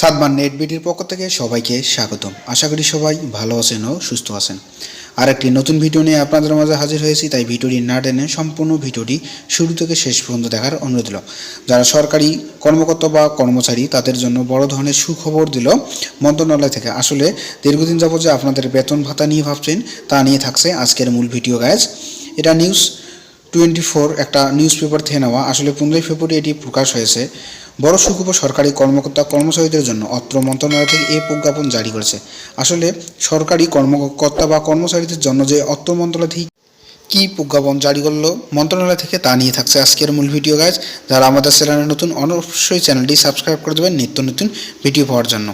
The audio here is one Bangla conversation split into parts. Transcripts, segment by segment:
সাতবার নেট বিটির পক্ষ থেকে সবাইকে স্বাগতম। আশা করি সবাই ভালো আছেন ও সুস্থ আছেন। আর একটি নতুন ভিডিও নিয়ে আপনাদের মাঝে হাজির হয়েছি, তাই ভিডিওটি না টেনে সম্পূর্ণ ভিডিওটি শুরু থেকে শেষ পর্যন্ত দেখার অনুরোধ দিল যারা সরকারি কর্মকর্তা বা কর্মচারী, তাদের জন্য বড় ধরনের সুখবর দিল মন্ত্রণালয় থেকে। আসলে দীর্ঘদিন যাবত যে আপনাদের বেতন ভাতা নিয়ে ভাবছেন, তা নিয়ে থাকছে আজকের মূল ভিডিও গাইজ এটা নিউজ টোয়েন্টি ফোর একটা নিউজ পেপার থেকে নেওয়া। আসলে পনেরোই ফেব্রুয়ারি এটি প্রকাশ হয়েছে। বড় সুখবর সরকারি কর্মকর্তা কর্মচারীদের জন্য অত্র মন্ত্রণালয় থেকে এই প্রজ্ঞাপন জারি করেছে। আসলে সরকারি কর্মকর্তা বা কর্মচারীদের জন্য যে অত্র মন্ত্রণালয় থেকে কী প্রজ্ঞাপন জারি করল, মন্ত্রণালয় থেকে তা নিয়ে থাকছে আজকের মূল ভিডিও গাইজ যারা আমাদের চ্যানেলে নতুন, অবশ্যই চ্যানেলটি সাবস্ক্রাইব করে দেবেন নিত্য নতুন ভিডিও পাওয়ার জন্য।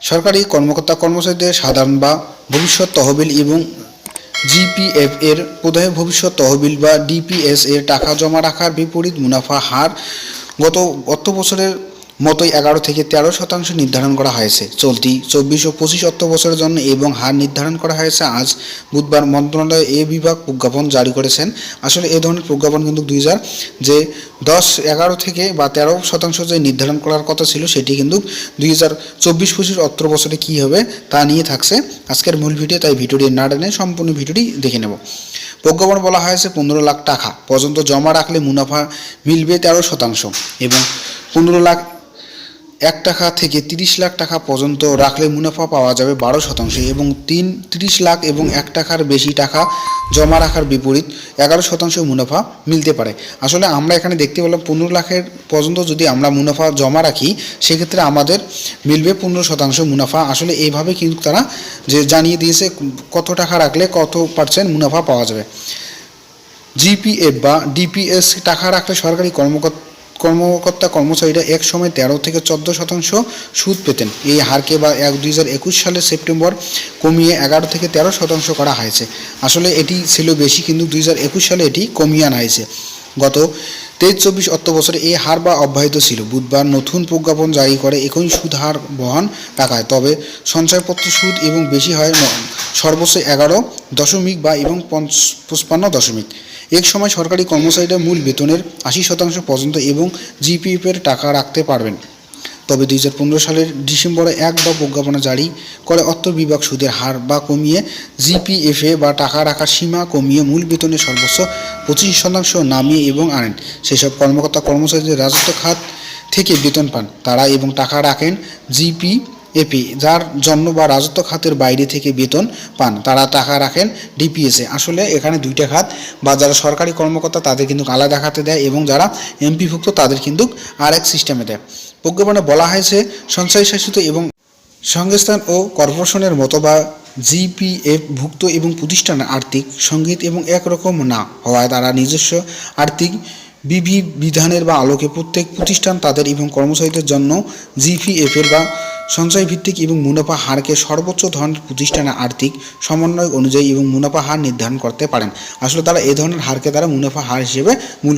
সরকারি কর্মকর্তা কর্মচারীদের সাধারণ বা ভবিষ্যৎ তহবিল এবং জিপিএফ এর প্রদায় ভবিষ্যৎ তহবিল বা ডিপিএস এর টাকা জমা রাখার বিপরীত মুনাফা হার গত অর্থ বছরের মতোই এগারো থেকে তেরো শতাংশ নির্ধারণ করা হয়েছে। চলতি চব্বিশ ও পঁচিশ অর্থ বছরের জন্য এবং হার নির্ধারণ করা হয়েছে আজ বুধবার মন্ত্রণালয় এ বিভাগ প্রজ্ঞাপন জারি করেছেন। আসলে এ ধরনের প্রজ্ঞাপন কিন্তু দুই হাজার যে দশ, এগারো থেকে বা তেরো শতাংশ যে নির্ধারণ করার কথা ছিল সেটি কিন্তু দুই হাজার চব্বিশ, পঁচিশ অর্থ বছরে কী হবে তা নিয়ে থাকছে আজকের মূল ভিডিও, তাই ভিডিওটি না টেনে সম্পূর্ণ ভিডিওটি দেখে নেব। প্রজ্ঞাপন বলা হয়েছে পনেরো লাখ টাকা, পর্যন্ত জমা রাখলে মুনাফা মিলবে তেরো শতাংশ এবং পনেরো লাখ এক টাকা থেকে তিরিশ লাখ টাকা পর্যন্ত রাখলে মুনাফা পাওয়া যাবে বারো শতাংশ এবং তিন, তিরিশ লাখ এবং এক টাকার বেশি টাকা জমা রাখার বিপরীত এগারো শতাংশ মুনাফা মিলতে পারে। আসলে আমরা এখানে দেখতে পেলাম পনেরো লাখের পর্যন্ত যদি আমরা মুনাফা জমা রাখি, সেক্ষেত্রে আমাদের মিলবে পনেরো শতাংশ মুনাফা। আসলে এইভাবে কিন্তু তারা যে জানিয়ে দিয়েছে কত টাকা রাখলে কত পার্সেন্ট মুনাফা পাওয়া যাবে। জিপিএফ বা ডিপিএস টাকা রাখলে সরকারি কর্মকর্তা কর্মকর্তা কর্মচারীরা এক সময় তেরো থেকে চোদ্দ শতাংশ সুদ পেতেন। এই হারকে বা এক দুই হাজার একুশ সালের সেপ্টেম্বর কমিয়ে এগারো থেকে তেরো শতাংশ করা হয়েছে। আসলে এটি ছিল বেশি, কিন্তু দুই হাজার একুশ সালে এটি কমিয়ে আনা হয়েছে। গত তেইশ চব্বিশ অর্থ বছরে এই হার বা অব্যাহত ছিল। বুধবার নতুন প্রজ্ঞাপন জারি করে একই সুদ হার বহন টাকায় তবে সঞ্চয়পত্র সুদ এবং বেশি হয় সর্বোচ্চ এগারো দশমিক বা এবং পঞ্চ- পঁচপান্ন দশমিক। এক সময় সরকারি কর্মচারীরা মূল বেতনের আশি শতাংশ পর্যন্ত এবং জিপিএফের টাকা রাখতে পারবেন। তবে দুই হাজার পনেরো সালের ডিসেম্বরে এক বা প্রজ্ঞাপনা জারি করে অর্থ বিভাগ সুদের হার বা কমিয়ে জিপিএফএ বা টাকা রাখার সীমা কমিয়ে মূল বেতনের সর্বোচ্চ পঁচিশ শতাংশ নামিয়ে এবং আনেন। সেসব কর্মকর্তা কর্মচারীদের রাজত্ব খাত থেকে বেতন পান। তারা এবং টাকা রাখেন জিপি এপি যার জন্য বা রাজত্ব খাতের বাইরে থেকে বেতন পান। তারা টাকা রাখেন ডিপিএসে। আসলে এখানে দুইটা খাত। বা যারা সরকারি কর্মকর্তা, তাদের কিন্তু আলাদা খাতে দেয় এবং যারা এমপিভুক্ত, তাদের কিন্তু আর এক সিস্টেমে দেয়। প্রজ্ঞাপনে বলা হয়েছে সঞ্চয় শাসিত এবং সংস্থান ও কর্পোরেশনের মতো বা জিপিএফ ভুক্ত এবং প্রতিষ্ঠানের আর্থিক, সংগীত এবং একরকম না হওয়ায় তারা নিজস্ব আর্থিক বিধি বিধানের বা আলোকে প্রত্যেক প্রতিষ্ঠান তাদের এবং কর্মচারীদের জন্য জিপিএফ এর বা সঞ্চয় ভিত্তিক এবং মুনাফা হারকে সর্বোচ্চ ধরনের প্রতিষ্ঠানের আর্থিক সমন্বয় অনুযায়ী এবং মুনাফা হার নির্ধারণ করতে পারেন। আসলে তারা এ ধরনের হারকে তারা মুনাফা হার হিসেবে মূল